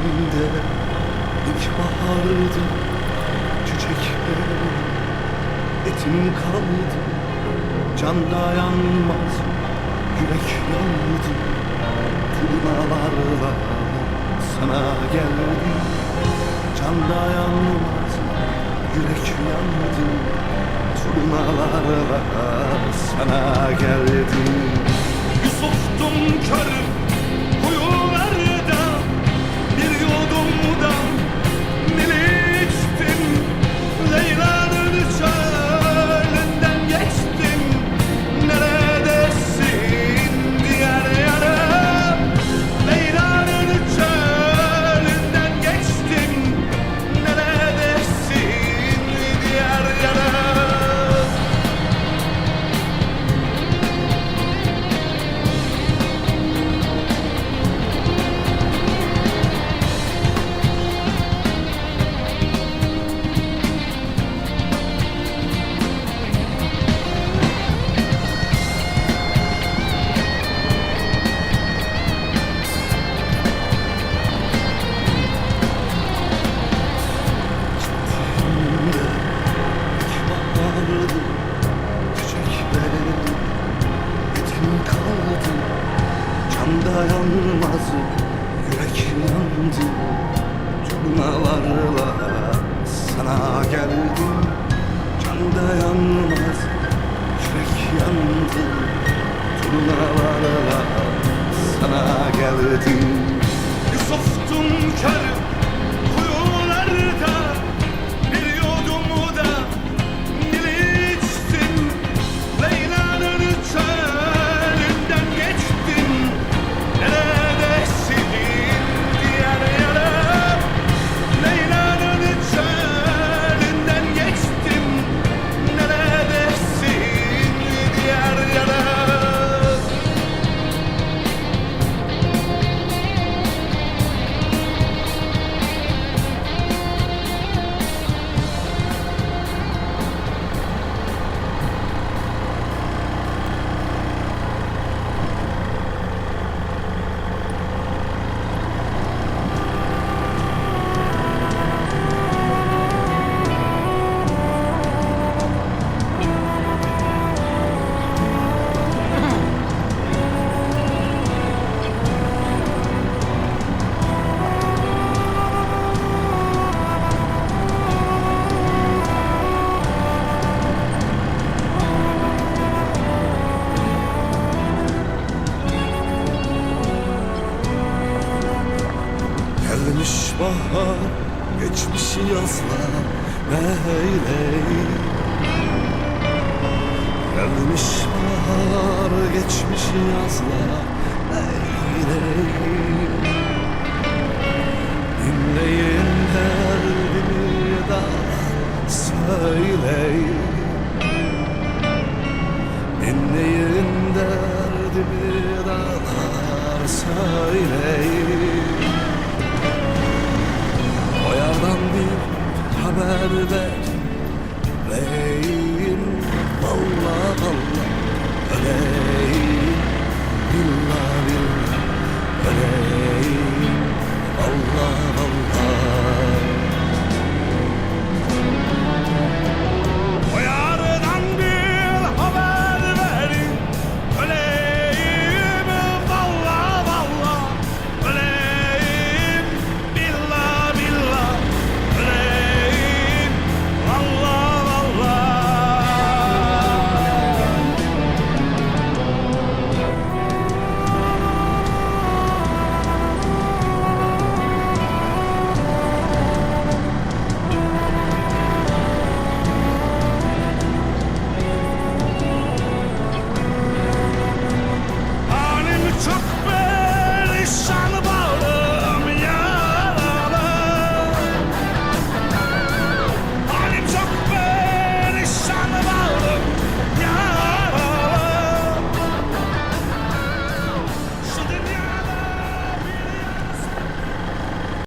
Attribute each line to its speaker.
Speaker 1: Kalbimde ilkbahardı Çiçeklerim etim kaldı Can dayanmaz yürek yandı. Turnalarla sana geldi Can dayanmaz yürek yandı. Turnalarla sana geldi Yusuf'tum körüm dayanmaz Yürek yandı Turnalarla Sana geldim. Can dayanmaz Yürek yandı. Turnalarla Sana geldim. Yusuf'tum körüm Gelmiş bahar, geçmiş yazlar Leyley Gelmiş bahar, geçmiş yazlar Leyley Dinleyin derdimi daha söyleyin ver